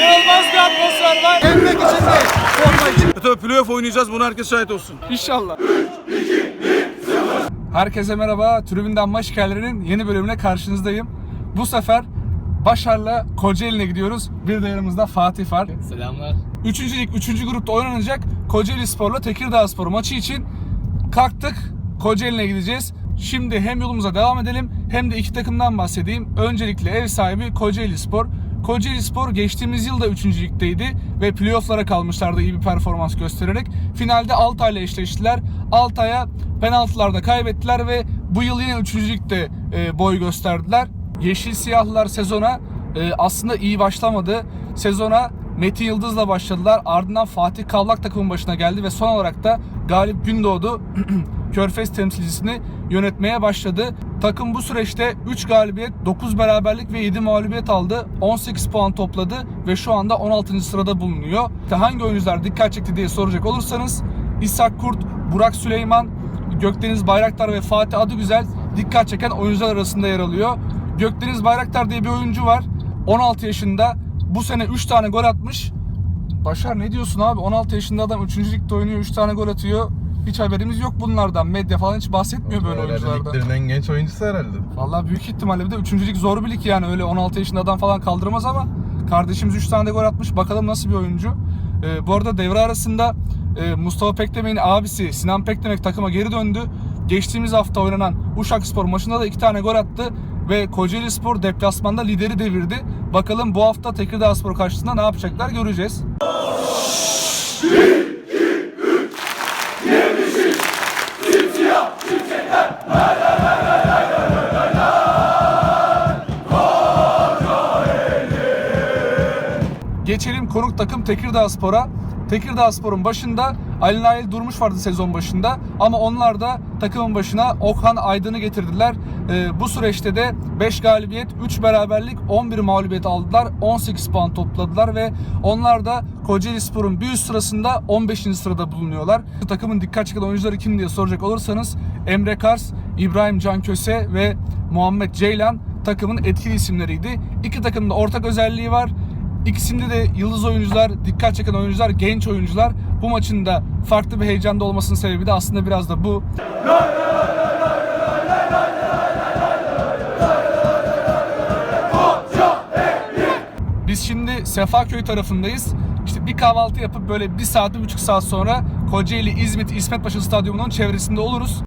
İnanılmaz bir atmosfer var. Yenmek için değil, forma için. E tabii playoff oynayacağız bunu herkes şahit olsun. İnşallah. Herkese merhaba. Tribünden Maç Hikayelerinin yeni bölümüne karşınızdayım. Bu sefer Başar'la Kocaeli'ne gidiyoruz. Bir de yanımızda Fatih var. Selamlar. Üçüncü lig, üçüncü grupta oynanacak Kocaeli Spor'la Tekirdağ Spor maçı için kalktık. Kocaeli'ne gideceğiz. Şimdi hem yolumuza devam edelim hem de iki takımdan bahsedeyim. Öncelikle ev sahibi Kocaeli Spor. Kocaeli Spor geçtiğimiz yıl da 3. ligdeydi ve playofflara kalmışlardı iyi bir performans göstererek. Finalde Altay'la eşleştiler. Altay'a penaltılarda kaybettiler ve bu yıl yine 3. ligde e, boy gösterdiler. Yeşil Siyahlılar sezona e, aslında iyi başlamadı. Sezona Metin Yıldız'la başladılar. Ardından Fatih Kavlak takımın başına geldi ve son olarak da Galip Gündoğdu Körfez temsilcisini yönetmeye başladı. Takım bu süreçte 3 galibiyet, 9 beraberlik ve 7 mağlubiyet aldı. 18 puan topladı ve şu anda 16. sırada bulunuyor. Hangi oyuncular dikkat çekti diye soracak olursanız İshak Kurt, Burak Süleyman, Gökdeniz Bayraktar ve Fatih Adıgüzel dikkat çeken oyuncular arasında yer alıyor. Gökdeniz Bayraktar diye bir oyuncu var. 16 yaşında. Bu sene 3 tane gol atmış. Başar ne diyorsun abi? 16 yaşında adam 3. ligde oynuyor, 3 tane gol atıyor. Hiç haberimiz yok bunlardan. Medya falan hiç bahsetmiyor böyle oyunculardan. Liglerin en genç oyuncusu herhalde. Vallahi büyük ihtimalle bir de 3. lig zor bir lig yani öyle 16 yaşında adam falan kaldıramaz ama kardeşimiz 3 tane de gol atmış. Bakalım nasıl bir oyuncu. Ee, bu arada devre arasında e, Mustafa Pekdemek'in abisi Sinan Pekdemek takıma geri döndü. Geçtiğimiz hafta oynanan Uşak Spor maçında da 2 tane gol attı ve Kocaeli Spor deplasmanda lideri devirdi. Bakalım bu hafta Tekirdağ Spor karşısında ne yapacaklar göreceğiz. Takım Tekirdağ Spor'a. Tekirdağ Spor'un başında Ali Nail Durmuş vardı sezon başında ama onlar da takımın başına Okan Aydın'ı getirdiler. Ee, bu süreçte de 5 galibiyet, 3 beraberlik, 11 mağlubiyet aldılar. 18 puan topladılar ve onlar da Kocaeli Spor'un bir üst sırasında 15. sırada bulunuyorlar. Bu takımın dikkat çeken oyuncuları kim diye soracak olursanız Emre Kars, İbrahim Can Köse ve Muhammed Ceylan takımın etkili isimleriydi. İki takımın da ortak özelliği var. İkisinde de yıldız oyuncular, dikkat çeken oyuncular, genç oyuncular. Bu maçın da farklı bir heyecanda olmasının sebebi de aslında biraz da bu. Biz şimdi Sefaköy tarafındayız. İşte bir kahvaltı yapıp böyle bir saat, bir buçuk saat sonra Kocaeli, İzmit, İsmetpaşa Stadyumu'nun çevresinde oluruz.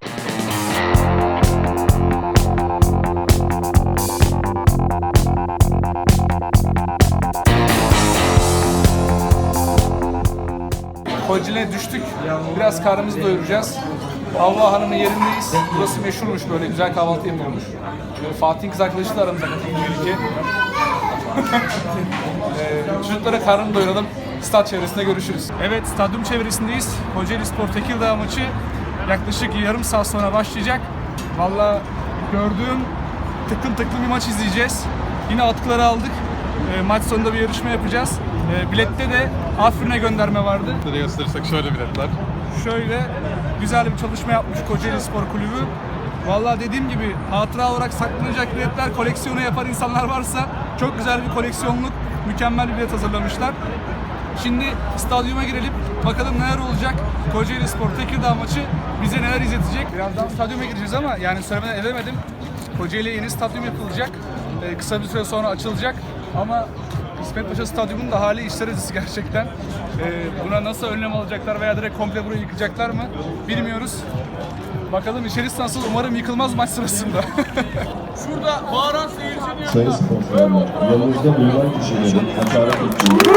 Kocaeli'ne düştük. Biraz karnımızı doyuracağız. Havva Hanım'ın yerindeyiz. Burası meşhurmuş böyle güzel kahvaltı yapıyormuş. Ee, Fatih'in kız arkadaşı da aramızda ee, çocuklara karnını doyuralım. Stat çevresinde görüşürüz. Evet, stadyum çevresindeyiz. Kocaeli Spor Tekirdağ maçı yaklaşık yarım saat sonra başlayacak. Valla gördüğüm tıklım tıklım bir maç izleyeceğiz. Yine atkıları aldık. Ee, maç sonunda bir yarışma yapacağız. Ee, bilette de Afrin'e gönderme vardı. Şöyle gösterirsek şöyle biletler. Şöyle güzel bir çalışma yapmış Kocaeli Spor Kulübü. Vallahi dediğim gibi hatıra olarak saklanacak biletler koleksiyonu yapan insanlar varsa çok güzel bir koleksiyonluk mükemmel bir bilet hazırlamışlar. Şimdi stadyuma girelim. Bakalım neler olacak. Kocaeli Spor Tekirdağ maçı bize neler izletecek. Birazdan stadyuma gireceğiz ama yani söylemeden edemedim. Kocaeli'ye yeni stadyum yapılacak. Ee, kısa bir süre sonra açılacak. Ama İsmet Paşa Stadyumu'nun da hali işler acısı gerçekten. Ee, buna nasıl önlem alacaklar veya direkt komple burayı yıkacaklar mı bilmiyoruz. Bakalım içerisi nasıl? Umarım yıkılmaz maç sırasında. Şurada bağıran seyircinin Sayın sporcularım, yanınızda bulunan kişilerin hakaret ettiği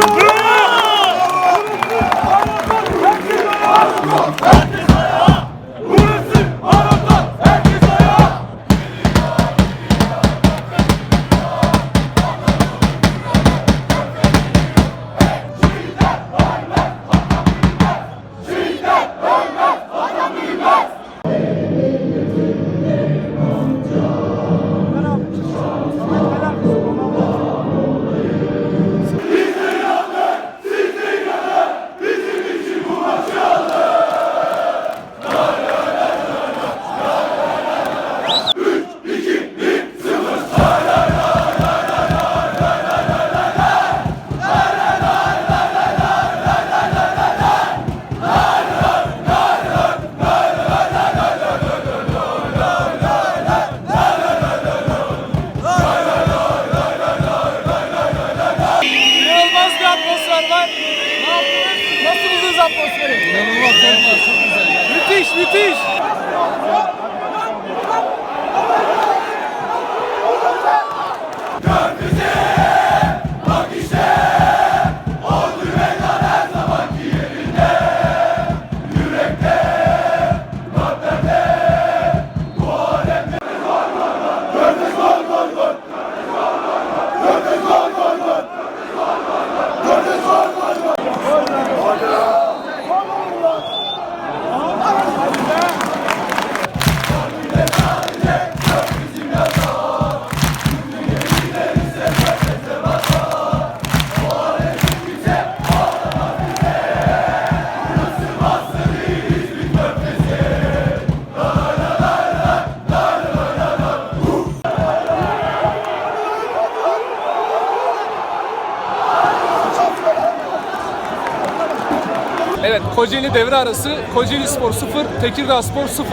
atmosferi? İnanılmaz, çok güzel. Müthiş, müthiş. Evet, Kocaeli devre arası. Kocaeli Spor 0, Tekirdağ Spor 0.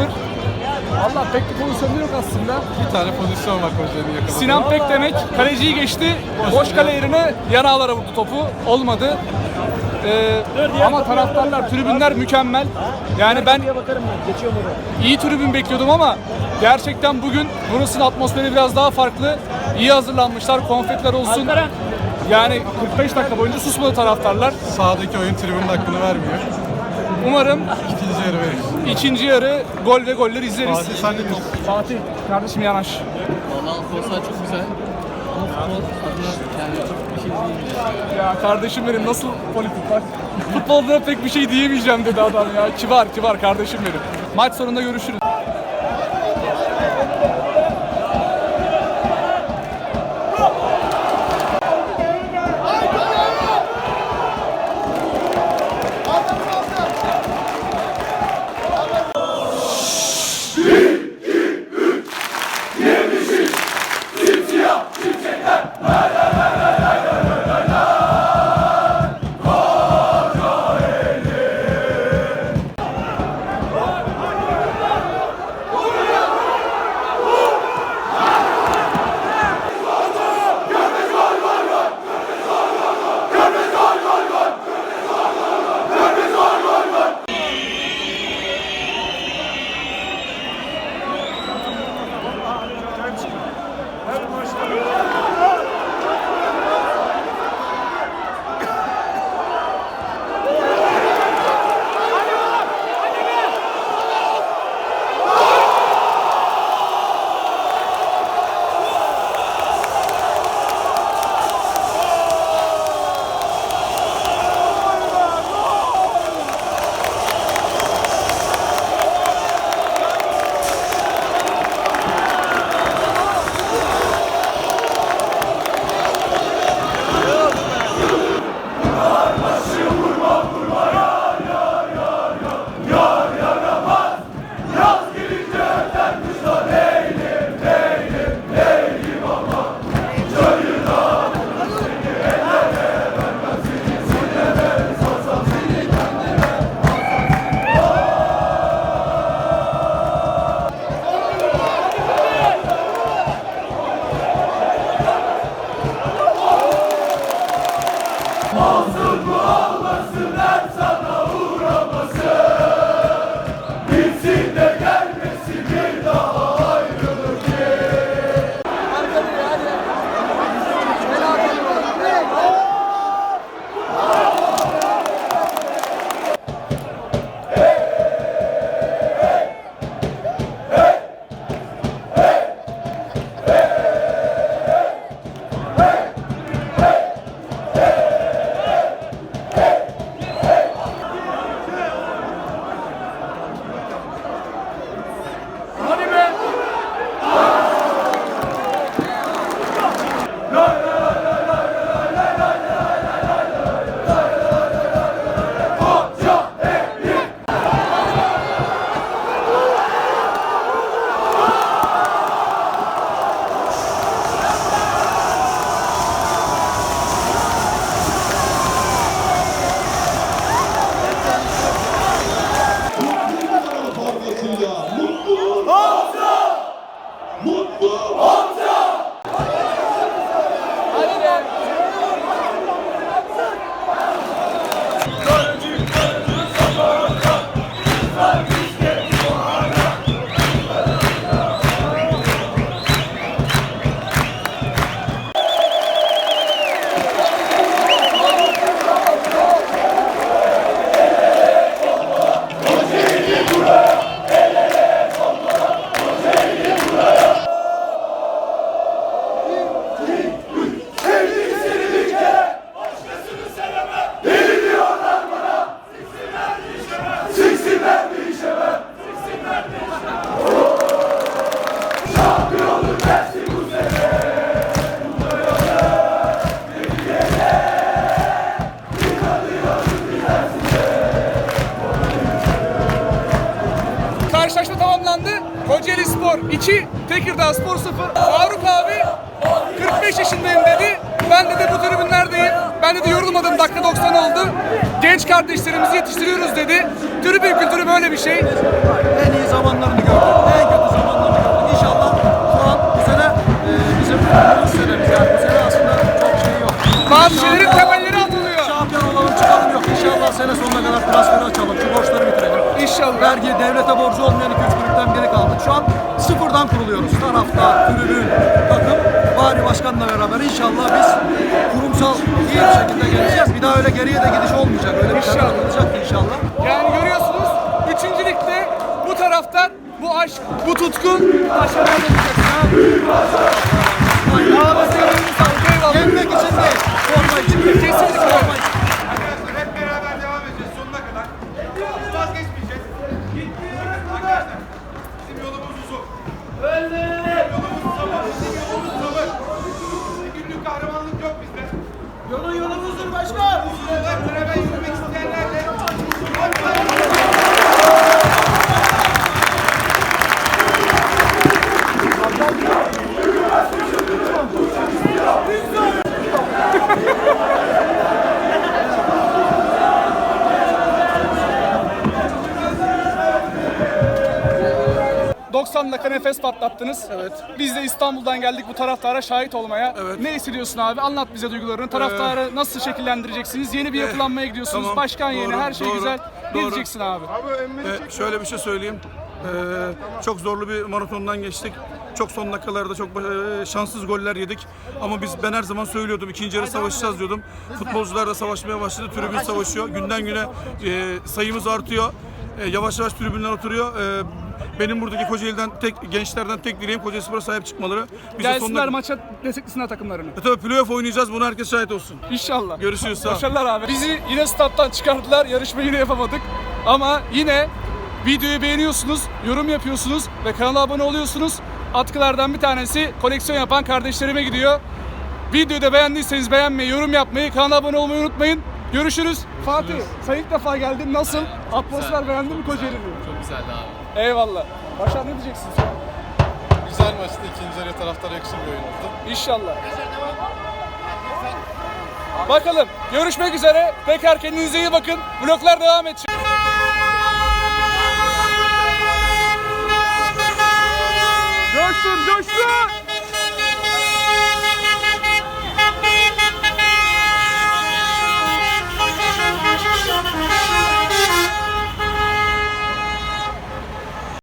Allah pek bir pozisyonu yok aslında. Bir tane pozisyon var Kocaeli'nin yakaladığı. Sinan Pek demek kaleciyi geçti. Boş kale yerine yan ağlara vurdu topu. Olmadı. Ee, ama taraftarlar, tribünler mükemmel. Yani ben iyi tribün bekliyordum ama gerçekten bugün burasının atmosferi biraz daha farklı. İyi hazırlanmışlar, konfetler olsun. Yani 45 dakika boyunca susmadı taraftarlar. Sağdaki oyun tribünün hakkını vermiyor. Umarım İkinci yarı verir. ikinci yarı gol ve goller izleriz. Fatih sen ne diyorsun? Fatih, kardeşim yanaş. Valla konser çok güzel. Ama futbol adına yani çok bir şey diyemeyeceğim. Ya kardeşim benim nasıl politik bak. Futbolda pek bir şey diyemeyeceğim dedi adam ya. Kibar kibar kardeşim benim. Maç sonunda görüşürüz. Yeah. Spor 2, Tekirdağ Spor 0. Faruk abi 45 yaşındayım dedi. Ben dedi bu tribünlerdeyim. Ben dedi yorulmadım dakika 90 oldu. Genç kardeşlerimizi yetiştiriyoruz dedi. Tribün kültürü böyle bir şey. en iyi zamanlarını gördük. En kötü zamanlarını gördük. İnşallah şu an bu sene e, bizim bu senemiz yani bu sene aslında çok şey yok. Bazı şeylerin temelleri atılıyor. Şampiyon olalım çıkalım yok. İnşallah sene sonuna kadar transferi açalım. Şu borçları bitirelim. İnşallah. Vergi devlete borcu olmayan 2-3 kulüpten biri kaldık. Şu an sıfırdan kuruluyoruz. Taraftar, tribün, takım, bari başkanla beraber inşallah biz kurumsal iyi bir şekilde geleceğiz. Bir daha öyle geriye de gidiş olmayacak. Öyle bir karar olacak inşallah. Yani görüyorsunuz 3. ligde bu taraftar, bu aşk, bu tutku aşağıdan olacaksın 90 dakika nefes patlattınız. Evet. Biz de İstanbul'dan geldik bu taraftara şahit olmaya. Evet. Ne hissediyorsun abi? Anlat bize duygularını. Taraftarı nasıl şekillendireceksiniz? Yeni bir yapılanmaya gidiyorsunuz. tamam. Başkan yeni, Doğru, her şey doğru, güzel. Ne doğru. diyeceksin abi? Ee, şöyle bir şey söyleyeyim. Ee, çok zorlu bir maratondan geçtik. Çok son dakikalarda çok e, şanssız goller yedik. Ama biz ben her zaman söylüyordum ikinci yarı savaşacağız diyordum. Futbolcular da savaşmaya başladı. Tribün savaşıyor. Günden güne e, sayımız artıyor. E, yavaş yavaş tribünler oturuyor. E, benim buradaki Kocaeli'den tek gençlerden tek dileğim Kocaelispor'a sahip çıkmaları. Biz de Gelsinler sonuna... maça desteklesinler takımlarını. E, tabii playoff oynayacağız. Buna herkes şahit olsun. İnşallah. Görüşürüz, sağ ol. Başarılar abi. Bizi yine stat'tan çıkardılar. Yarışmayı yine yapamadık. Ama yine videoyu beğeniyorsunuz, yorum yapıyorsunuz ve kanala abone oluyorsunuz. Atkılardan bir tanesi koleksiyon yapan kardeşlerime gidiyor. Videoyu da beğendiyseniz beğenmeyi, yorum yapmayı, kanala abone olmayı unutmayın. Görüşürüz. Fatih, sen ilk defa geldin. Nasıl? Atmosfer beğendin mi Kocaeli'ni? Çok güzeldi abi. Eyvallah. Başar ne diyeceksin sen? Güzel maçtı. İkinci yarı taraftara yakışır bir oyun oldu. İnşallah. Bakalım. Görüşmek üzere. Tekrar kendinize iyi bakın. Vloglar devam edecek. Coştun, coştun.